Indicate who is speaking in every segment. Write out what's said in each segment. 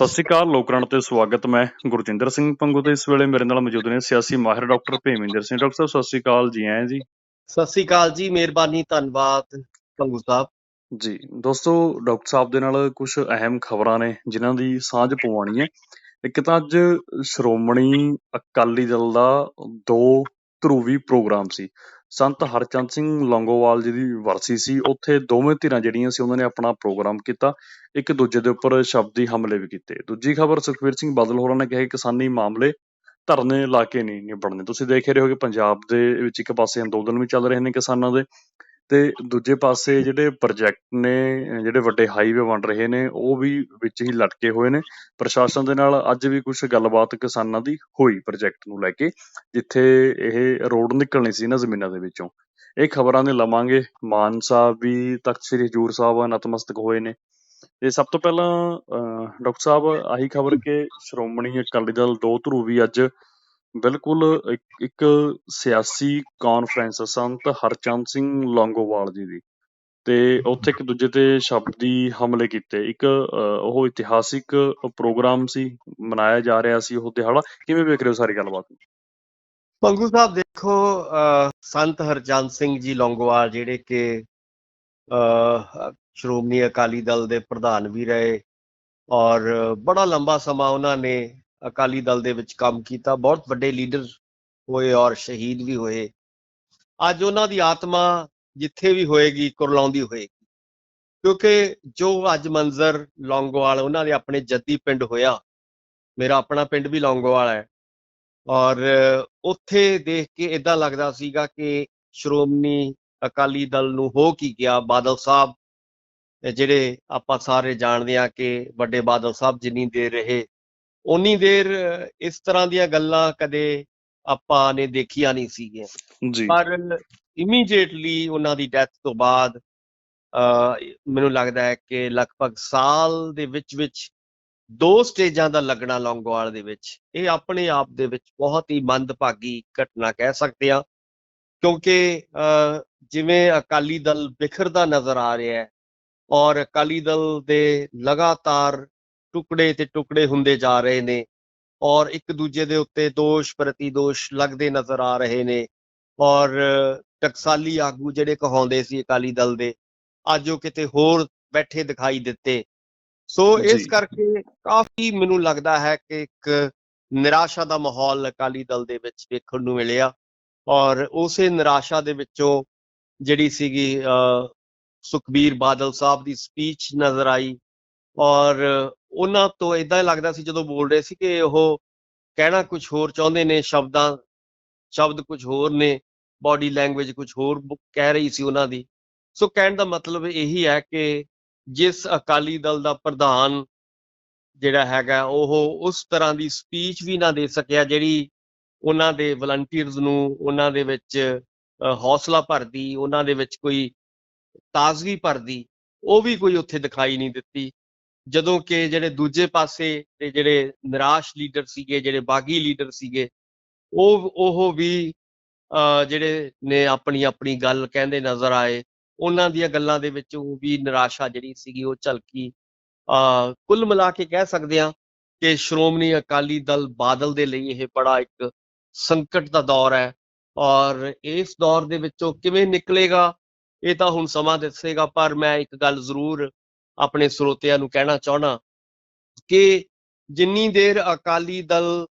Speaker 1: ਸਤਿ ਸ਼੍ਰੀ ਅਕਾਲ ਲੋਕਰਣ ਤੇ ਸਵਾਗਤ ਮੈਂ ਗੁਰਜਿੰਦਰ ਸਿੰਘ ਪੰਗੂ ਤੇ ਇਸ ਵੇਲੇ ਮੇਰੇ ਨਾਲ ਮੌਜੂਦ ਨੇ ਸਿਆਸੀ ਮਾਹਿਰ ਡਾਕਟਰ ਭੇਮਿੰਦਰ ਸਿੰਘ। ਡਾਕਟਰ ਸਾਹਿਬ ਸਤਿ ਸ਼੍ਰੀ ਅਕਾਲ ਜੀ ਆਇਆਂ ਜੀ।
Speaker 2: ਸਤਿ ਸ੍ਰੀ ਅਕਾਲ ਜੀ ਮਿਹਰਬਾਨੀ ਧੰਨਵਾਦ ਪੰਗੂ ਸਾਹਿਬ।
Speaker 1: ਜੀ ਦੋਸਤੋ ਡਾਕਟਰ ਸਾਹਿਬ ਦੇ ਨਾਲ ਕੁਝ ਅਹਿਮ ਖਬਰਾਂ ਨੇ ਜਿਨ੍ਹਾਂ ਦੀ ਸਾਂਝ ਪਵਾਉਣੀ ਹੈ। ਇੱਕ ਤਾਂ ਅੱਜ ਸ਼੍ਰੋਮਣੀ ਅਕਾਲੀ ਦਲ ਦਾ ਦੋ ਧਰੂਵੀ ਪ੍ਰੋਗਰਾਮ ਸੀ। ਸੰਤ ਹਰਚੰਦ ਸਿੰਘ ਲੌਂਗੋਵਾਲ ਜੀ ਦੀ ਵਰਸੀ ਸੀ। ਉੱਥੇ ਦੋਵੇਂ ਧਿਰਾਂ ਜਿਹੜੀਆਂ ਸੀ, ਉਹਨਾਂ ਨੇ ਆਪਣਾ ਪ੍ਰੋਗਰਾਮ ਕੀਤਾ। ਇੱਕ ਦੂਜੇ ਦੇ ਉੱਪਰ ਸ਼ਬਦੀ ਹਮਲੇ ਵੀ ਕੀਤੇ। ਦੂਜੀ ਖਬਰ ਸੁਖਵੀਰ ਸਿੰਘ ਬਾਦਲ ਹੋਰਾਂ ਨੇ ਕਿਹਾ ਕਿ ਕਿਸਾਨੀ ਮਾਮਲੇ ਧਰਨੇ ਲਾ ਕੇ ਨਹੀਂ ਨਿਬੜਨੇ ਤੁਸੀਂ ਦੇਖ ਰਹੇ ਹੋ ਕਿ ਪੰਜਾਬ ਦੇ ਵਿੱਚ ਇੱਕ ਪਾਸੇ ਅੰਦੋਲਨ ਵੀ ਚੱਲ ਰਹੇ ਨੇ ਕਿਸਾਨਾਂ ਦੇ। ਤੇ ਦੂਜੇ ਪਾਸੇ ਜਿਹੜੇ ਪ੍ਰੋਜੈਕਟ ਨੇ ਜਿਹੜੇ ਵੱਡੇ ਹਾਈਵੇ ਬਣ ਰਹੇ ਨੇ ਉਹ ਵੀ ਵਿੱਚ ਹੀ ਲਟਕੇ ਹੋਏ ਨੇ। ਪ੍ਰਸ਼ਾਸਨ ਦੇ ਨਾਲ ਅੱਜ ਵੀ ਕੁਛ ਗੱਲਬਾਤ ਕਿਸਾਨਾਂ ਦੀ ਹੋਈ ਪ੍ਰੋਜੈਕਟ ਨੂੰ ਲੈ ਕੇ ਜਿੱਥੇ ਇਹ ਰੋਡ ਨਿਕਲਣੀ ਸੀ ਨਾ ਜ਼ਮੀਨਾਂ ਦੇ ਵਿੱਚੋਂ। ਇਹ ਖਬਰਾਂ ਨੇ ਲਵਾਂਗੇ। ਮਾਨ ਸਾਹਿਬ ਵੀ ਤਖਤ ਸ੍ਰੀ ਹਜੂਰ ਸਾਹਿਬ ਨਤਮਸਤਕ ਹੋਏ ਨੇ। ਤੇ ਸਭ ਤੋਂ ਪਹਿਲਾਂ ਅਹ, ਡਾਕਟਰ ਸਾਹਿਬ ਆਹੀ ਖਬਰ ਕਿ ਸ਼੍ਰੋਮਣੀ ਅਕਾਲੀ ਦਲ ਦੋ ਧਰੂ ਵੀ ਅੱਜ ਬਿਲਕੁਲ ਇੱਕ- ਇੱਕ ਸਿਆਸੀ ਕਾਨਫਰੰਸ ਸੰਤ ਹਰਚੰਦ ਸਿੰਘ ਲੌਂਗੋਵਾਲ ਜੀ ਦੀ। ਤੇ ਉੱਥੇ ਇੱਕ ਦੂਜੇ ਤੇ ਸ਼ਬਦੀ ਹਮਲੇ ਕੀਤੇ। ਇੱਕ ਉਹ ਇਤਿਹਾਸਿਕ ਪ੍ਰੋਗਰਾਮ ਸੀ ਮਨਾਇਆ ਜਾ ਰਿਹਾ ਸੀ ਉਹ ਦਿਹਾੜਾ। ਕਿਵੇਂ ਵੇਖ ਰਹੇ ਹੋ ਸਾਰੀ ਗੱਲਬਾਤ?
Speaker 2: ਪੰਗੂ ਸਾਹਿਬ ਦੇਖੋ ਸੰਤ ਹਰਚੰਦ ਸਿੰਘ ਜੀ ਲੌਂਗੋਵਾਲ ਜਿਹੜੇ ਕਿ ਅਹ, ਸ਼੍ਰੋਮਣੀ ਅਕਾਲੀ ਦਲ ਦੇ ਪ੍ਰਧਾਨ ਵੀ ਰਹੇ ਔਰ ਬੜਾ ਲੰਬਾ ਸਮਾਂ ਉਹਨਾਂ ਨੇ ਅਕਾਲੀ ਦਲ ਦੇ ਵਿੱਚ ਕੰਮ ਕੀਤਾ। ਬਹੁਤ ਵੱਡੇ ਲੀਡਰ ਹੋਏ ਔਰ ਸ਼ਹੀਦ ਵੀ ਹੋਏ। ਅੱਜ ਉਹਨਾਂ ਦੀ ਆਤਮਾ ਜਿੱਥੇ ਵੀ ਹੋਏਗੀ, ਕੁਰਲਾਉਂਦੀ ਹੋਏਗੀ। ਕਿਉਂਕਿ ਜੋ ਅੱਜ ਮੰਜ਼ਰ ਲੌਂਗੋਵਾਲ, ਉਹਨਾਂ ਦੇ ਆਪਣੇ ਜੱਦੀ ਪਿੰਡ ਹੋਇਆ। ਮੇਰਾ ਆਪਣਾ ਪਿੰਡ ਵੀ ਲੌਂਗੋਵਾਲ ਹੈ। ਔਰ ਉੱਥੇ ਦੇਖ ਕੇ ਇਦਾਂ ਲੱਗਦਾ ਸੀਗਾ ਕਿ ਸ਼੍ਰੋਮਣੀ ਅਕਾਲੀ ਦਲ ਨੂੰ ਹੋ ਕੀ ਗਿਆ? ਬਾਦਲ ਸਾਹਿਬ ਜਿਹੜੇ ਆਪਾਂ ਸਾਰੇ ਜਾਣਦੇ ਆ ਕਿ ਵੱਡੇ ਬਾਦਲ ਸਾਹਿਬ ਜਿੰਨੀ ਦੇਰ ਰਹੇ ਉਨੀ ਦੇਰ ਇਸ ਤਰ੍ਹਾਂ ਦੀਆਂ ਗੱਲਾਂ ਕਦੇ ਆਪਾਂ ਨੇ ਦੇਖੀਆਂ ਨਹੀਂ ਸੀਗੀਆਂ।
Speaker 1: ਜੀ।
Speaker 2: ਪਰ ਇਮੀਡੀਏਟਲੀ ਉਹਨਾਂ ਦੀ ਡੈਥ ਤੋਂ ਬਾਅਦ ਮੈਨੂੰ ਲੱਗਦਾ ਹੈ ਕਿ ਲਗਭਗ ਸਾਲ ਦੇ ਵਿੱਚ ਵਿੱਚ ਦੋ ਸਟੇਜਾਂ ਦਾ ਲੱਗਣਾ ਲੌਂਗੋਵਾਲ ਦੇ ਵਿੱਚ ਇਹ ਆਪਣੇ ਆਪ ਦੇ ਵਿੱਚ ਬਹੁਤ ਹੀ ਮੰਦਭਾਗੀ ਘਟਨਾ ਕਹਿ ਸਕਦੇ ਆ ਕਿਉਂਕਿ ਜਿਵੇਂ ਅਕਾਲੀ ਦਲ ਬਿਖਰਦਾ ਨਜ਼ਰ ਆ ਰਿਹਾ ਹੈ ਔਰ ਅਕਾਲੀ ਦਲ ਦੇ ਲਗਾਤਾਰ ਟੁਕੜੇ ਤੇ ਟੁਕੜੇ ਹੁੰਦੇ ਜਾ ਰਹੇ ਨੇ ਔਰ ਇੱਕ ਦੂਜੇ ਦੇ ਉੱਤੇ ਦੋਸ਼ ਪ੍ਰਤੀ ਦੋਸ਼ ਲੱਗਦੇ ਨਜ਼ਰ ਆ ਰਹੇ ਨੇ ਔਰ ਟਕਸਾਲੀ ਆਗੂ ਜਿਹੜੇ ਕਹਾਉਂਦੇ ਸੀ ਅਕਾਲੀ ਦਲ ਦੇ ਅੱਜ ਉਹ ਕਿਤੇ ਹੋਰ ਬੈਠੇ ਦਿਖਾਈ ਦਿੱਤੇ ਸੋ ਇਸ। ਕਰਕੇ ਕਾਫੀ ਮੈਨੂੰ ਲੱਗਦਾ ਹੈ ਕਿ ਇੱਕ ਨਿਰਾਸ਼ਾ ਦਾ ਮਾਹੌਲ ਅਕਾਲੀ ਦਲ ਦੇ ਵਿੱਚ ਵੇਖਣ ਨੂੰ ਮਿਲਿਆ ਔਰ ਉਸੇ ਨਿਰਾਸ਼ਾ ਦੇ ਵਿੱਚੋਂ ਜਿਹੜੀ ਸੀਗੀ ਸੁਖਬੀਰ ਬਾਦਲ ਸਾਹਿਬ ਦੀ ਸਪੀਚ ਨਜ਼ਰ ਆਈ ਔਰ ਉਹਨਾਂ ਤੋਂ ਇਦਾਂ ਲੱਗਦਾ ਸੀ ਜਦੋਂ ਬੋਲ ਰਹੇ ਸੀ ਕਿ ਉਹ ਕਹਿਣਾ ਕੁਝ ਹੋਰ ਚਾਹੁੰਦੇ ਨੇ, ਸ਼ਬਦਾਂ, ਸ਼ਬਦ ਕੁਝ ਹੋਰ ਨੇ ਬਾਡੀ ਲੈਂਗੁਏਜ ਕੁਝ ਹੋਰ ਕਹਿ ਰਹੀ ਸੀ ਉਹਨਾਂ ਦੀ। ਸੋ ਕਹਿਣ ਦਾ ਮਤਲਬ ਇਹੀ ਹੈ ਕਿ ਜਿਸ ਅਕਾਲੀ ਦਲ ਦਾ ਪ੍ਰਧਾਨ ਜਿਹੜਾ ਹੈਗਾ, ਉਹ ਉਸ ਤਰ੍ਹਾਂ ਦੀ ਸਪੀਚ ਵੀ ਨਾ ਦੇ ਸਕਿਆ, ਜਿਹੜੀ ਉਹਨਾਂ ਦੇ ਵਲੰਟੀਅਰਸ ਨੂੰ ਉਹਨਾਂ ਦੇ ਵਿੱਚ ਹੌਸਲਾ ਭਰਦੀ, ਉਹਨਾਂ ਦੇ ਵਿੱਚ ਕੋਈ ਤਾਜ਼ਗੀ ਭਰਦੀ, ਉਹ ਵੀ ਕੋਈ ਉੱਥੇ ਦਿਖਾਈ ਨਹੀਂ ਦਿੱਤੀ। ਜਦੋਂ ਕਿ ਜਿਹੜੇ ਦੂਜੇ ਪਾਸੇ ਦੇ ਜਿਹੜੇ ਨਿਰਾਸ਼ ਲੀਡਰ ਸੀਗੇ ਜਿਹੜੇ ਬਾਗੀ ਲੀਡਰ ਸੀਗੇ ਉਹ ਉਹ ਵੀ ਅ, ਜਿਹੜੇ ਨੇ ਆਪਣੀ ਆਪਣੀ ਗੱਲ ਕਹਿੰਦੇ ਨਜ਼ਰ ਆਏ ਉਹਨਾਂ ਦੀਆਂ ਗੱਲਾਂ ਦੇ ਵਿੱਚ ਉਹ ਵੀ ਨਿਰਾਸ਼ਾ ਜਿਹੜੀ ਸੀਗੀ ਉਹ ਝਲਕੀ। ਅ ਕੁੱਲ ਮਿਲਾ ਕੇ ਕਹਿ ਸਕਦੇ ਹਾਂ ਕਿ ਸ਼੍ਰੋਮਣੀ ਅਕਾਲੀ ਦਲ ਬਾਦਲ ਦੇ ਲਈ ਇਹ ਬੜਾ ਇੱਕ ਸੰਕਟ ਦਾ ਦੌਰ ਹੈ ਔਰ ਇਸ ਦੌਰ ਦੇ ਵਿੱਚੋਂ ਕਿਵੇਂ ਨਿਕਲੇਗਾ ਇਹ ਤਾਂ ਹੁਣ ਸਮਾਂ ਦੱਸੇਗਾ ਪਰ ਮੈਂ ਇੱਕ ਗੱਲ ਜ਼ਰੂਰ ਆਪਣੇ ਸਰੋਤਿਆਂ ਨੂੰ ਕਹਿਣਾ ਚਾਹਣਾ ਕਿ ਜਿੰਨੀ ਦੇਰ ਅਕਾਲੀ ਦਲ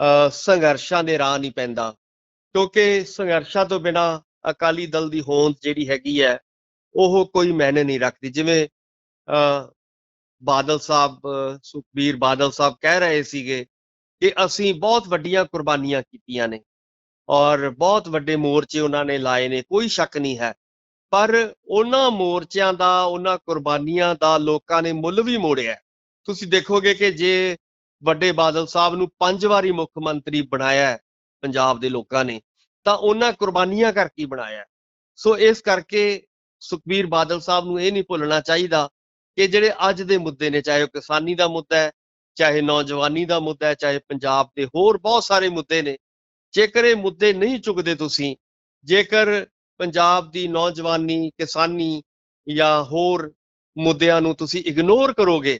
Speaker 2: ਅ, ਸੰਘਰਸ਼ਾਂ ਦੇ ਰਾਹ ਨਹੀਂ ਪੈਂਦਾ ਕਿਉਂਕਿ ਸੰਘਰਸ਼ਾਂ ਤੋਂ ਬਿਨਾ ਅਕਾਲੀ ਦਲ ਦੀ ਹੋਂਦ ਜਿਹੜੀ ਹੈਗੀ ਹੈ ਉਹ ਕੋਈ ਮਾਇਨੇ ਨਹੀਂ ਰੱਖਦੀ। ਜਿਵੇਂ ਅ, ਬਾਦਲ ਸਾਹਿਬ ਸੁਖਬੀਰ ਬਾਦਲ ਸਾਹਿਬ ਕਹਿ ਰਹੇ ਸੀਗੇ ਕਿ ਅਸੀਂ ਬਹੁਤ ਵੱਡੀਆਂ ਕੁਰਬਾਨੀਆਂ ਕੀਤੀਆਂ ਨੇ ਔਰ ਬਹੁਤ ਵੱਡੇ ਮੋਰਚੇ ਉਹਨਾਂ ਨੇ ਲਾਏ ਨੇ ਕੋਈ ਸ਼ੱਕ ਨਹੀਂ ਹੈ। ਪਰ ਉਹਨਾਂ ਮੋਰਚਿਆਂ ਦਾ, ਉਹਨਾਂ ਕੁਰਬਾਨੀਆਂ ਦਾ ਲੋਕਾਂ ਨੇ ਮੁੱਲ ਵੀ ਮੋੜਿਆ। ਤੁਸੀਂ ਦੇਖੋਗੇ ਕਿ ਜੇ ਵੱਡੇ ਬਾਦਲ ਸਾਹਿਬ ਨੂੰ ਪੰਜ ਵਾਰੀ ਮੁੱਖ ਮੰਤਰੀ ਬਣਾਇਆ ਪੰਜਾਬ ਦੇ ਲੋਕਾਂ ਨੇ, ਤਾਂ ਉਹਨਾਂ ਕੁਰਬਾਨੀਆਂ ਕਰਕੇ ਬਣਾਇਆ ਸੋ ਇਸ ਕਰਕੇ ਸੁਖਬੀਰ ਬਾਦਲ ਸਾਹਿਬ ਨੂੰ ਇਹ ਨਹੀਂ ਭੁੱਲਣਾ ਚਾਹੀਦਾ ਕਿ ਜਿਹੜੇ ਅੱਜ ਦੇ ਮੁੱਦੇ ਨੇ, ਚਾਹੇ ਉਹ ਕਿਸਾਨੀ ਦਾ ਮੁੱਦਾ ਹੈ, ਚਾਹੇ ਨੌਜਵਾਨੀ ਦਾ ਮੁੱਦਾ ਹੈ, ਚਾਹੇ ਪੰਜਾਬ ਦੇ ਹੋਰ ਬਹੁਤ ਸਾਰੇ ਮੁੱਦੇ ਨੇ। ਜੇਕਰ ਇਹ ਮੁੱਦੇ ਨਹੀਂ ਚੁੱਕਦੇ ਤੁਸੀਂ, ਜੇਕਰ ਪੰਜਾਬ ਦੀ ਨੌਜਵਾਨੀ, ਕਿਸਾਨੀ ਜਾਂ ਹੋਰ ਮੁੱਦਿਆਂ ਨੂੰ ਤੁਸੀਂ ਇਗਨੋਰ ਕਰੋਗੇ,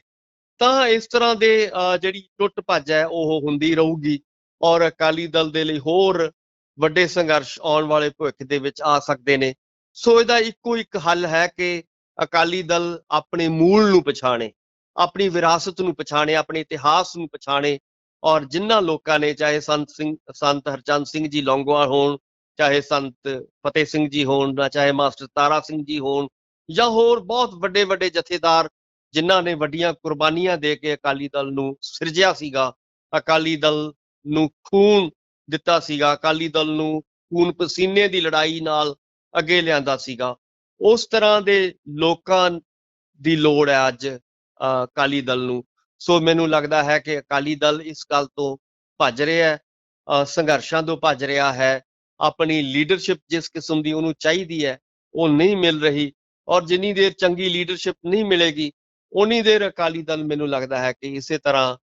Speaker 2: ਤਾਂ ਇਸ ਤਰ੍ਹਾਂ ਦੇ ਜਿਹੜੀ ਟੁੱਟ ਭੱਜ ਹੈ, ਉਹ ਹੁੰਦੀ ਰਹੂਗੀ ਔਰ ਅਕਾਲੀ ਦਲ ਦੇ ਲਈ ਹੋਰ ਵੱਡੇ ਸੰਘਰਸ਼ ਆਉਣ ਵਾਲੇ ਭਵਿੱਖ ਦੇ ਵਿੱਚ ਆ ਸਕਦੇ ਨੇ। ਸੋ ਇਹਦਾ ਇੱਕੋ ਇੱਕ ਹੱਲ ਹੈ ਕਿ ਅਕਾਲੀ ਦਲ ਆਪਣੇ ਮੂਲ ਨੂੰ ਪਛਾਣੇ, ਆਪਣੀ ਵਿਰਾਸਤ ਨੂੰ ਪਛਾਣੇ, ਆਪਣੇ ਇਤਿਹਾਸ ਨੂੰ ਪਛਾਣੇ ਔਰ ਜਿਨ੍ਹਾਂ ਲੋਕਾਂ ਨੇ, ਚਾਹੇ ਸੰਤ ਸਿੰਘ, ਸੰਤ ਹਰਚੰਦ ਸਿੰਘ ਜੀ ਲੌਂਗੋਵਾਲ ਹੋਣ ਚਾਹੇ ਸੰਤ ਫਤਿਹ ਸਿੰਘ ਜੀ ਹੋਣ ਜਾਂ ਚਾਹੇ ਮਾਸਟਰ ਤਾਰਾ ਸਿੰਘ ਜੀ ਹੋਣ ਜਾਂ ਹੋਰ ਬਹੁਤ ਵੱਡੇ ਵੱਡੇ ਜਥੇਦਾਰ ਜਿਨ੍ਹਾਂ ਨੇ ਵੱਡੀਆਂ ਕੁਰਬਾਨੀਆਂ ਦੇ ਕੇ ਅਕਾਲੀ ਦਲ ਨੂੰ ਸਿਰਜਿਆ ਸੀਗਾ ਅਕਾਲੀ ਦਲ ਨੂੰ ਖੂਨ ਦਿੱਤਾ ਸੀਗਾ ਅਕਾਲੀ ਦਲ ਨੂੰ ਖੂਨ ਪਸੀਨੇ ਦੀ ਲੜਾਈ ਨਾਲ ਅੱਗੇ ਲਿਆਂਦਾ ਸੀਗਾ। ਉਸ ਤਰ੍ਹਾਂ ਦੇ ਲੋਕਾਂ ਦੀ ਲੋੜ ਹੈ ਅੱਜ ਅਹ, ਅਕਾਲੀ ਦਲ ਨੂੰ। ਸੋ ਮੈਨੂੰ ਲੱਗਦਾ ਹੈ ਕਿ ਅਕਾਲੀ ਦਲ ਇਸ ਗੱਲ ਤੋਂ ਭੱਜ ਰਿਹਾ ਹੈ ਅਹ, ਸੰਘਰਸ਼ਾਂ ਤੋਂ ਭੱਜ ਰਿਹਾ ਹੈ ਆਪਣੀ ਲੀਡਰਸ਼ਿਪ ਜਿਸ ਕਿਸਮ ਦੀ ਉਹਨੂੰ ਚਾਹੀਦੀ ਹੈ ਉਹ ਨਹੀਂ ਮਿਲ ਰਹੀ ਔਰ ਜਿੰਨੀ ਦੇਰ ਚੰਗੀ ਲੀਡਰਸ਼ਿਪ ਨਹੀਂ ਮਿਲੇਗੀ ਉਨੀ ਦੇਰ ਅਕਾਲੀ ਦਲ ਮੈਨੂੰ ਲੱਗਦਾ ਹੈ ਕਿ ਇਸੇ ਤਰ੍ਹਾਂ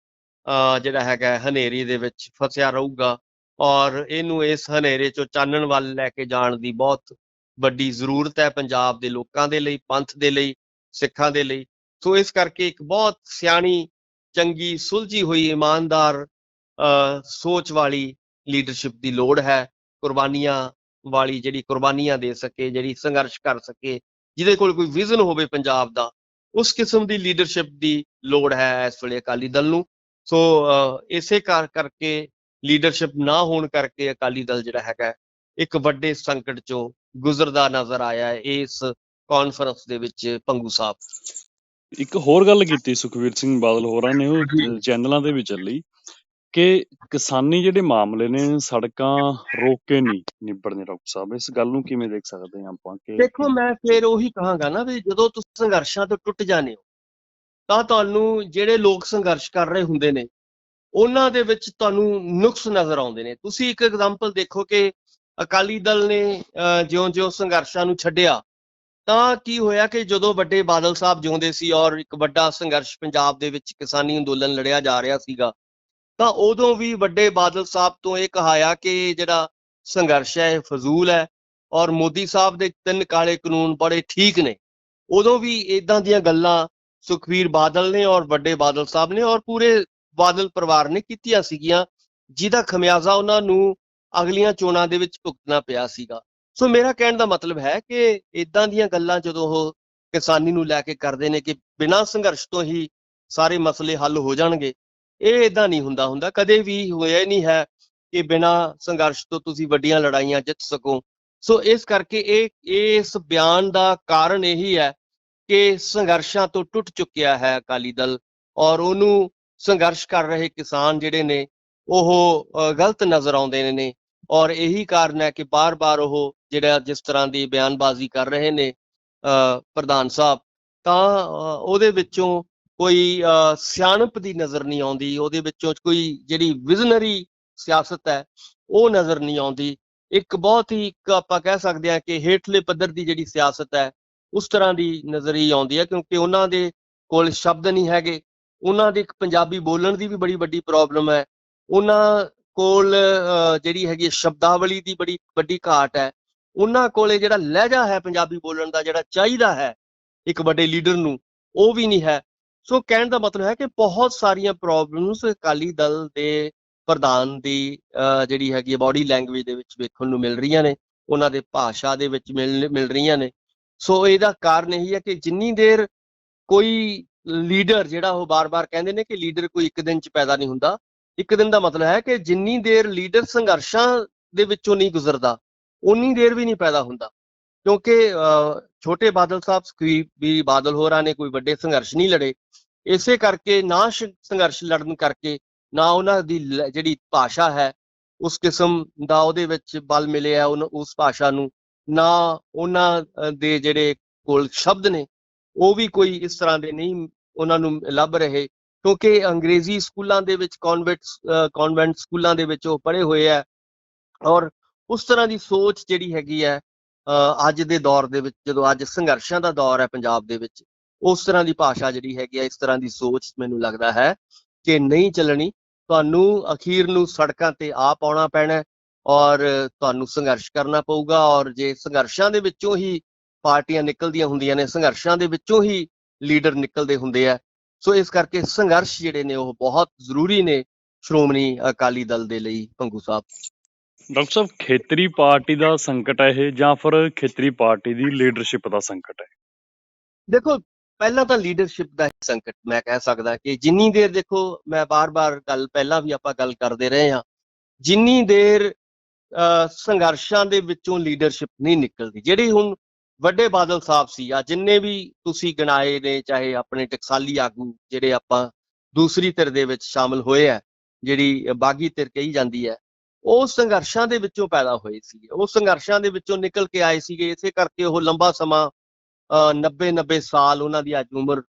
Speaker 2: ਅਹ, ਜਿਹੜਾ ਹੈਗਾ ਹੈ, ਹਨੇਰੀ ਦੇ ਵਿੱਚ ਫਸਿਆ ਰਹੂਗਾ ਔਰ ਇਹਨੂੰ ਇਸ ਹਨੇਰੇ ਚੋਂ ਚਾਨਣ ਵੱਲ ਲੈ ਕੇ ਜਾਣ ਦੀ ਬਹੁਤ ਵੱਡੀ ਜ਼ਰੂਰਤ ਹੈ ਪੰਜਾਬ ਦੇ ਲੋਕਾਂ ਦੇ ਲਈ ਪੰਥ ਦੇ ਲਈ ਸਿੱਖਾਂ ਦੇ ਲਈ। ਸੋ ਇਸ ਕਰਕੇ ਇੱਕ ਬਹੁਤ ਸਿਆਣੀ ਚੰਗੀ ਸੁਲਝੀ ਹੋਈ ਇਮਾਨਦਾਰ ਸੋਚ ਵਾਲੀ ਲੀਡਰਸ਼ਿਪ ਦੀ ਲੋੜ ਹੈ। ਕੁਰਬਾਨੀਆਂ ਵਾਲੀ ਜਿਹੜੀ ਕੁਰਬਾਨੀਆਂ ਦੇ ਸਕੇ ਜਿਹੜੀ ਸੰਘਰਸ਼ ਕਰ ਸਕੇ ਜਿਹਦੇ ਕੋਲ ਕੋਈ ਵਿਜ਼ਨ ਹੋਵੇ ਪੰਜਾਬ ਦਾ ਉਸ ਕਿਸਮ ਦੀ ਲੀਡਰਸ਼ਿਪ ਦੀ ਲੋੜ ਹੈ ਇਸ ਵੇਲੇ ਅਕਾਲੀ ਦਲ ਨੂੰ। ਸੋ ਇਸੇ ਕਾਰ ਕਰਕੇ ਲੀਡਰਸ਼ਿਪ ਨਾ ਹੋਣ ਕਰਕੇ ਅਕਾਲੀ ਦਲ ਜਿਹੜਾ ਹੈਗਾ ਇੱਕ ਵੱਡੇ ਸੰਕਟ ਚੋਂ ਗੁਜ਼ਰਦਾ ਨਜ਼ਰ ਆਇਆ ਹੈ ਇਸ ਕਾਨਫਰੰਸ ਦੇ ਵਿੱਚ ਪੰਗੂ ਸਾਹਿਬ।
Speaker 1: ਇੱਕ ਹੋਰ ਗੱਲ ਕੀਤੀ ਸੁਖਵੀਰ ਸਿੰਘ ਬਾਦਲ ਹੋਰਾਂ ਨੇ ਉਹ ਚੈਨਲਾਂ ਦੇ ਵਿੱਚ ਚੱਲੀ। ਕਿ ਕਿਸਾਨੀ ਜਿਹੜੇ ਮਾਮਲੇ ਨੇ ਸੜਕਾਂ ਰੋਕ ਕੇ ਨਹੀਂ ਨਿਬੜਨੇ ਡਾਕਟਰ ਸਾਹਿਬ, ਇਸ ਗੱਲ ਨੂੰ ਕਿਵੇਂ ਦੇਖ ਸਕਦੇ ਹਾਂ ਆਪਾਂ ਕਿ
Speaker 2: ਦੇਖੋ, ਮੈਂ ਫੇਰ ਉਹੀ ਕਹਾਂਗਾ ਨਾ ਵੀ ਜਦੋਂ ਤੁਸੀਂ ਸੰਘਰਸ਼ਾਂ ਤੋਂ ਟੁੱਟ ਜਾਂਦੇ ਹੋ, ਤਾਂ ਤੁਹਾਨੂੰ ਜਿਹੜੇ ਲੋਕ ਸੰਘਰਸ਼ ਕਰ ਰਹੇ ਹੁੰਦੇ ਨੇ, ਉਹਨਾਂ ਦੇ ਵਿੱਚ ਤੁਹਾਨੂੰ ਨੁਕਸ ਨਜ਼ਰ ਆਉਂਦੇ ਨੇ। ਤੁਸੀਂ ਇੱਕ ਐਗਜ਼ਾਮਪਲ ਦੇਖੋ ਕਿ ਅਕਾਲੀ ਦਲ ਨੇ ਜਿਉਂ-ਜਿਉਂ ਸੰਘਰਸ਼ਾਂ ਨੂੰ ਛੱਡਿਆ, ਤਾਂ ਕੀ ਹੋਇਆ ਕਿ ਜਦੋਂ ਵੱਡੇ ਬਾਦਲ ਸਾਹਿਬ ਜਿਉਂਦੇ ਸੀ ਔਰ ਇੱਕ ਵੱਡਾ ਸੰਘਰਸ਼ ਪੰਜਾਬ ਦੇ ਵਿੱਚ ਕਿਸਾਨੀ ਅੰਦੋਲਨ ਲੜਿਆ ਜਾ ਰਿਹਾ ਸੀਗਾ ਤਾਂ ਉਦੋਂ ਵੀ ਵੱਡੇ ਬਾਦਲ ਸਾਹਿਬ ਤੋਂ ਇਹ ਕਹਾਇਆ ਕਿ ਜਿਹੜਾ ਸੰਘਰਸ਼ ਹੈ, ਇਹ ਫਜ਼ੂਲ ਹੈ ਔਰ ਮੋਦੀ ਸਾਹਿਬ ਦੇ ਤਿੰਨ ਕਾਲੇ ਕਾਨੂੰਨ ਬੜੇ ਠੀਕ ਨੇ। ਉਦੋਂ ਵੀ ਇਦਾਂ ਦੀਆਂ ਗੱਲਾਂ ਸੁਖਵੀਰ ਬਾਦਲ ਨੇ ਔਰ ਵੱਡੇ ਬਾਦਲ ਸਾਹਿਬ ਨੇ ਔਰ ਪੂਰੇ ਬਾਦਲ ਪਰਿਵਾਰ ਨੇ ਕੀਤੀਆਂ ਸੀਗੀਆਂ, ਜਿਹਦਾ ਖਮਿਆਜ਼ਾ ਉਹਨਾਂ ਨੂੰ ਅਗਲੀਆਂ ਚੋਣਾਂ ਦੇ ਵਿੱਚ ਭੁਗਤਣਾ ਪਿਆ ਸੀਗਾ। ਸੋ ਮੇਰਾ ਕਹਿਣ ਦਾ ਮਤਲਬ ਹੈ ਕਿ ਇਦਾਂ ਦੀਆਂ ਗੱਲਾਂ ਜਦੋਂ ਉਹ ਕਿਸਾਨੀ ਨੂੰ ਲੈ ਕੇ ਕਰਦੇ ਨੇ ਕਿ ਬਿਨਾਂ ਸੰਘਰਸ਼ ਤੋਂ ਹੀ ਸਾਰੇ ਮਸਲੇ ਹੱਲ ਹੋ ਜਾਣਗੇ ਇਹ ਇਦਾਂ ਨਹੀਂ ਹੁੰਦਾ ਹੁੰਦਾ ਕਦੇ ਵੀ ਹੋਇਆ ਨਹੀਂ ਹੈ ਕਿ ਬਿਨਾਂ ਸੰਘਰਸ਼ ਤੋਂ ਤੁਸੀਂ ਵੱਡੀਆਂ ਲੜਾਈਆਂ ਜਿੱਤ ਸਕੋ। ਸੋ ਇਸ ਕਰਕੇ ਇਹ ਇਸ ਬਿਆਨ ਦਾ ਕਾਰਨ ਇਹੀ ਹੈ ਕਿ ਸੰਘਰਸ਼ਾਂ ਤੋਂ ਟੁੱਟ ਚੁੱਕਿਆ ਹੈ ਅਕਾਲੀ ਦਲ ਔਰ ਉਹਨੂੰ ਸੰਘਰਸ਼ ਕਰ ਰਹੇ ਕਿਸਾਨ ਜਿਹੜੇ ਨੇ ਉਹ ਗਲਤ ਨਜ਼ਰ ਆਉਂਦੇ ਨੇ ਔਰ ਇਹੀ ਕਾਰਨ ਹੈ ਕਿ ਬਾਰ-ਬਾਰ ਉਹ ਜਿਹੜਾ ਜਿਸ ਤਰ੍ਹਾਂ ਦੀ ਬਿਆਨਬਾਜ਼ੀ ਕਰ ਰਹੇ ਨੇ ਅ, ਪ੍ਰਧਾਨ ਸਾਹਿਬ ਤਾਂ ਉਹਦੇ ਵਿੱਚੋਂ ਕੋਈ ਸਿਆਣਪ ਦੀ ਨਜ਼ਰ ਨਹੀਂ ਆਉਂਦੀ, ਉਹਦੇ ਵਿੱਚੋਂ ਕੋਈ ਜਿਹੜੀ ਵਿਜ਼ਨਰੀ ਸਿਆਸਤ ਹੈ, ਉਹ ਨਜ਼ਰ ਨਹੀਂ ਆਉਂਦੀ। ਇੱਕ ਬਹੁਤ ਹੀ, ਇੱਕ ਆਪਾਂ ਕਹਿ ਸਕਦੇ ਹਾਂ ਕਿ ਹੇਠਲੇ ਪੱਧਰ ਦੀ ਜਿਹੜੀ ਸਿਆਸਤ ਹੈ, ਉਸ ਤਰ੍ਹਾਂ ਦੀ ਨਜ਼ਰ ਹੀ ਆਉਂਦੀ ਹੈ, ਕਿਉਂਕਿ ਉਹਨਾਂ ਦੇ ਕੋਲ ਸ਼ਬਦ ਨਹੀਂ ਹੈਗੇ। ਉਹਨਾਂ ਦੇ ਇੱਕ ਪੰਜਾਬੀ ਬੋਲਣ ਦੀ ਵੀ ਬੜੀ ਵੱਡੀ ਪ੍ਰੋਬਲਮ ਹੈ। ਉਹਨਾਂ ਕੋਲ ਜਿਹੜੀ ਹੈਗੀ ਹੈ ਸ਼ਬਦਾਵਲੀ ਦੀ ਬੜੀ ਵੱਡੀ ਘਾਟ ਹੈ। ਉਹਨਾਂ ਕੋਲੇ ਜਿਹੜਾ ਲਹਿਜਾ ਹੈ ਪੰਜਾਬੀ ਬੋਲਣ ਦਾ, ਜਿਹੜਾ ਚਾਹੀਦਾ ਹੈ ਇੱਕ ਵੱਡੇ ਲੀਡਰ ਨੂੰ, ਉਹ ਵੀ ਨਹੀਂ ਹੈ। ਸੋ ਕਹਿਣ ਦਾ ਮਤਲਬ ਹੈ ਕਿ ਬਹੁਤ ਸਾਰੀਆਂ ਪ੍ਰੋਬਲਮਸ ਅਕਾਲੀ ਦਲ ਦੇ ਪ੍ਰਧਾਨ ਦੀ ਜਿਹੜੀ ਹੈਗੀ ਹੈ ਬਾਡੀ ਲੈਂਗੁਏਜ ਦੇ ਵਿੱਚ ਵੇਖਣ ਨੂੰ ਮਿਲ ਰਹੀਆਂ ਨੇ। ਉਹਨਾਂ ਦੇ ਭਾਸ਼ਾ ਦੇ ਵਿੱਚ ਮਿਲ ਮਿਲ ਰਹੀਆਂ ਨੇ। ਸੋ ਇਹਦਾ ਕਾਰਨ ਇਹੀ ਹੈ ਕਿ ਜਿੰਨੀ ਦੇਰ ਕੋਈ ਲੀਡਰ ਜਿਹੜਾ ਉਹ ਬਾਰ-ਬਾਰ ਕਹਿੰਦੇ ਨੇ ਕਿ ਲੀਡਰ ਕੋਈ ਇੱਕ ਦਿਨ ਚ ਪੈਦਾ ਨਹੀਂ ਹੁੰਦਾ, ਇੱਕ ਦਿਨ ਦਾ ਮਤਲਬ ਹੈ ਕਿ ਜਿੰਨੀ ਦੇਰ ਲੀਡਰ ਸੰਘਰਸ਼ਾਂ ਦੇ ਵਿੱਚੋਂ ਨਹੀਂ ਗੁਜ਼ਰਦਾ ਉਨੀ ਦੇਰ ਵੀ ਨਹੀਂ ਪੈਦਾ ਹੁੰਦਾ। ਕਿਉਂਕਿ ਅਹ, ਛੋਟੇ ਬਾਦਲ ਸਾਹਿਬ ਸੁਖਬੀਰ ਵੀ ਬਾਦਲ ਹੋਰਾਂ ਨੇ ਕੋਈ ਵੱਡੇ ਸੰਘਰਸ਼ ਨਹੀਂ ਲੜੇ। ਇਸੇ ਕਰਕੇ ਨਾ ਸੰਘਰਸ਼ ਲੜਨ ਕਰਕੇ ਨਾ ਉਹਨਾਂ ਦੀ ਜਿਹੜੀ ਭਾਸ਼ਾ ਹੈ ਉਸ ਕਿਸਮ ਦਾ ਉਹਦੇ ਵਿੱਚ ਬਲ ਮਿਲਿਆ ਉਸ ਭਾਸ਼ਾ ਨੂੰ। ਨਾ ਉਹਨਾਂ ਦੇ ਜਿਹੜੇ ਕੋਲ ਸ਼ਬਦ ਨੇ ਉਹ ਵੀ ਕੋਈ ਇਸ ਤਰ੍ਹਾਂ ਦੇ ਨਹੀਂ ਉਹਨਾਂ ਨੂੰ ਲੱਭ ਰਹੇ। ਕਿਉਂਕਿ ਅੰਗਰੇਜ਼ੀ ਸਕੂਲਾਂ ਦੇ ਵਿੱਚ ਕਨਵੈਂਟ ਕਨਵੈਂਟ ਸਕੂਲਾਂ ਦੇ ਵਿੱਚ ਉਹ ਪੜ੍ਹੇ ਹੋਏ ਆ। ਔਰ ਉਸ ਤਰ੍ਹਾਂ ਦੀ ਸੋਚ ਜਿਹੜੀ ਹੈਗੀ ਹੈ ਅੱਜ ਦੇ ਦੌਰ ਦੇ ਵਿੱਚ, ਜਦੋਂ ਅੱਜ ਸੰਘਰਸ਼ਾਂ ਦਾ ਦੌਰ ਹੈ ਪੰਜਾਬ ਦੇ ਵਿੱਚ, ਉਸ ਤਰ੍ਹਾਂ ਦੀ ਭਾਸ਼ਾ ਜਿਹੜੀ ਹੈਗੀ ਹੈ ਇਸ ਤਰ੍ਹਾਂ ਦੀ ਸੋਚ ਮੈਨੂੰ ਲੱਗਦਾ ਹੈ ਕਿ ਨਹੀਂ ਚੱਲਣੀ। ਤੁਹਾਨੂੰ ਅਖੀਰ ਨੂੰ ਸੜਕਾਂ ਤੇ ਆਪ ਆਉਣਾ ਪੈਣਾ ਔਰ ਤੁਹਾਨੂੰ ਸੰਘਰਸ਼ ਕਰਨਾ ਪਊਗਾ ਔਰ ਜੇ ਸੰਘਰਸ਼ਾਂ ਦੇ ਵਿੱਚੋਂ ਹੀ ਪਾਰਟੀਆਂ ਨਿਕਲਦੀਆਂ ਹੁੰਦੀਆਂ ਨੇ, ਸੰਘਰਸ਼ਾਂ ਦੇ ਵਿੱਚੋਂ ਹੀ ਲੀਡਰ ਨਿਕਲਦੇ ਹੁੰਦੇ ਆ, ਸੋ ਇਸ ਕਰਕੇ ਸੰਘਰਸ਼ ਜਿਹੜੇ ਨੇ ਉਹ ਬਹੁਤ ਜ਼ਰੂਰੀ ਨੇ ਸ਼੍ਰੋਮਣੀ ਅਕਾਲੀ ਦਲ ਦੇ ਲਈ, ਪੰਗੂ ਸਾਹਿਬ।
Speaker 1: ਡਾਕਟਰ ਸਾਹਿਬ, ਖੇਤਰੀ ਪਾਰਟੀ ਦਾ ਸੰਕਟ ਹੈ ਇਹ ਜਾਂ ਫਿਰ ਖੇਤਰੀ ਪਾਰਟੀ ਦੀ ਲੀਡਰਸ਼ਿਪ ਦਾ ਸੰਕਟ ਹੈ?
Speaker 2: ਦੇਖੋ, ਪਹਿਲਾਂ ਤਾਂ ਲੀਡਰਸ਼ਿਪ ਦਾ ਸੰਕਟ ਮੈਂ ਕਹਿ ਸਕਦਾ ਕਿ ਜਿੰਨੀ ਦੇਰ ਦੇਖੋ, ਮੈਂ ਬਾਰ-ਬਾਰ ਗੱਲ, ਪਹਿਲਾਂ ਵੀ ਆਪਾਂ ਗੱਲ ਕਰਦੇ ਰਹੇ ਹਾਂ, ਜਿੰਨੀ ਦੇਰ ਸੰਘਰਸ਼ਾਂ ਦੇ ਵਿੱਚੋਂ ਲੀਡਰਸ਼ਿਪ ਨਹੀਂ ਨਿਕਲਦੀ, ਜਿਹੜੀ ਹੁਣ ਵੱਡੇ ਬਾਦਲ ਸਾਹਿਬ ਸੀ ਆ ਜਿੰਨੇ ਵੀ ਤੁਸੀਂ ਗਿਣਾਏ ਨੇ, ਚਾਹੇ ਆਪਣੇ ਟਕਸਾਲੀ ਆਗੂ, ਜਿਹੜੇ ਆਪਾਂ ਦੂਸਰੀ ਧਿਰ ਦੇ ਵਿੱਚ ਸ਼ਾਮਲ ਹੋਏ ਆ, ਜਿਹੜੀ ਬਾਗੀ ਧਿਰ ਕਹੀ ਜਾਂਦੀ ਹੈ ਉਹ ਸੰਘਰਸ਼ਾਂ ਦੇ ਵਿੱਚੋਂ ਪੈਦਾ ਹੋਏ ਸੀਗੇ। ਉਹ ਸੰਘਰਸ਼ਾਂ ਦੇ ਵਿੱਚੋਂ ਨਿਕਲ ਕੇ ਆਏ ਸੀਗੇ। ਇਸੇ ਕਰਕੇ ਉਹ ਲੰਬਾ ਸਮਾਂ 90 90 ਸਾਲ ਉਹਨਾਂ ਦੀ ਅੱਜ ਉਮਰ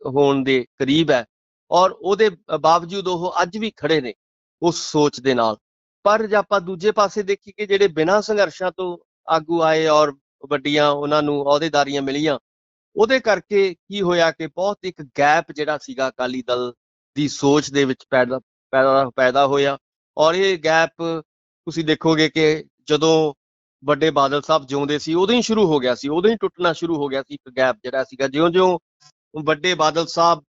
Speaker 2: ਹੋਣ ਦੇ ਕਰੀਬ ਹੈ। ਔਰ ਉਹਦੇ ਬਾਵਜੂਦ ਉਹ ਅੱਜ ਵੀ ਖੜੇ ਨੇ ਉਸ ਸੋਚ ਦੇ ਨਾਲ। ਪਰ ਜੇ ਆਪਾਂ ਦੂਜੇ ਪਾਸੇ ਦੇਖੀਏ ਕਿ ਜਿਹੜੇ ਬਿਨਾਂ ਸੰਘਰਸ਼ਾਂ ਤੋਂ ਆਗੂ ਆਏ ਔਰ ਵੱਡੀਆਂ ਉਹਨਾਂ ਨੂੰ ਅਹੁਦੇਦਾਰੀਆਂ ਮਿਲੀਆਂ, ਉਹਦੇ ਕਰਕੇ ਕੀ ਹੋਇਆ ਕਿ ਬਹੁਤ ਇੱਕ ਗੈਪ ਜਿਹੜਾ ਸੀਗਾ ਅਕਾਲੀ ਦਲ ਦੀ ਸੋਚ ਦੇ ਵਿੱਚ ਪੈਦਾ ਪੈਦਾ ਪੈਦਾ ਹੋਇਆ। ਔਰ ਇਹ ਗੈਪ ਤੁਸੀਂ ਦੇਖੋਗੇ ਕਿ ਜਦੋਂ ਵੱਡੇ ਬਾਦਲ ਸਾਹਿਬ ਜਿਉਂਦੇ ਸੀ, ਉਦੋਂ ਹੀ ਸ਼ੁਰੂ ਹੋ ਗਿਆ ਸੀ, ਉਦੋਂ ਹੀ ਟੁੱਟਣਾ ਸ਼ੁਰੂ ਹੋ ਗਿਆ ਸੀ ਇੱਕ ਗੈਪ ਜਿਹੜਾ ਸੀਗਾ। ਜਿਉਂ-ਜਿਉਂ ਵੱਡੇ ਬਾਦਲ ਸਾਹਿਬ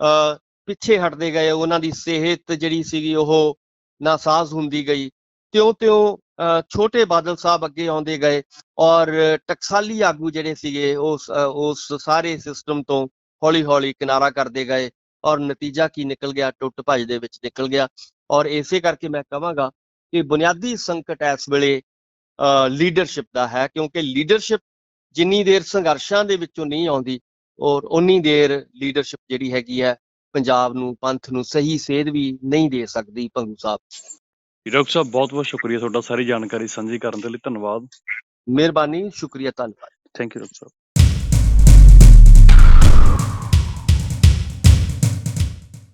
Speaker 2: ਅ ਪਿੱਛੇ ਹਟਦੇ ਗਏ, ਉਹਨਾਂ ਦੀ ਸਿਹਤ ਜਿਹੜੀ ਸੀਗੀ ਉਹ ਨਾਸਾਜ਼ ਹੁੰਦੀ ਗਈ। ਤਿਉਂ-ਤਿਉਂ ਛੋਟੇ ਬਾਦਲ ਸਾਹਿਬ ਅੱਗੇ ਆਉਂਦੇ ਗਏ ਔਰ ਟਕਸਾਲੀ ਆਗੂ ਜਿਹੜੇ ਸੀਗੇ, ਉਸ ਉਸ ਸਾਰੇ ਸਿਸਟਮ ਤੋਂ ਹੌਲੀ-ਹੌਲੀ ਕਿਨਾਰਾ ਕਰਦੇ ਗਏ ਔਰ ਨਤੀਜਾ ਕੀ ਨਿਕਲ ਗਿਆ? ਟੁੱਟ ਭੱਜ ਦੇ ਵਿੱਚ ਨਿਕਲ ਗਿਆ। ਔਰ ਇਸੇ ਕਰਕੇ ਮੈਂ ਕਹਾਂਗਾ ਕਿ ਬੁਨਿਆਦੀ ਸੰਕਟ ਇਸ ਵੇਲੇ ਲੀਡਰਸ਼ਿਪ ਦਾ ਹੈ ਕਿਉਂਕਿ ਲੀਡਰਸ਼ਿਪ ਜਿੰਨੀ ਦੇਰ ਸੰਘਰਸ਼ਾਂ ਦੇ ਵਿੱਚੋਂ ਨਹੀਂ ਆਉਂਦੀ ਔਰ ਉਨੀ ਦੇਰ ਲੀਡਰਸ਼ਿਪ ਜਿਹੜੀ ਹੈਗੀ ਹੈ ਪੰਜਾਬ ਨੂੰ ਪੰਥ ਨੂੰ ਸਹੀ ਸੇਧ ਵੀ ਨਹੀਂ ਦੇ ਸਕਦੀ ਭੰਗੂ ਸਾਹਿਬ।
Speaker 1: ਡਾਕਟਰ ਸਾਹਿਬ ਬਹੁਤ ਬਹੁਤ ਸ਼ੁਕਰੀਆ ਤੁਹਾਡਾ ਸਾਰੀ ਜਾਣਕਾਰੀ ਸਾਂਝੀ ਕਰਨ ਦੇ ਲਈ ਧੰਨਵਾਦ।
Speaker 2: ਮਿਹਰਬਾਨੀ ਸ਼ੁਕਰੀਆ ਧੰਨਵਾਦ।
Speaker 1: Thank you doctor Sahib.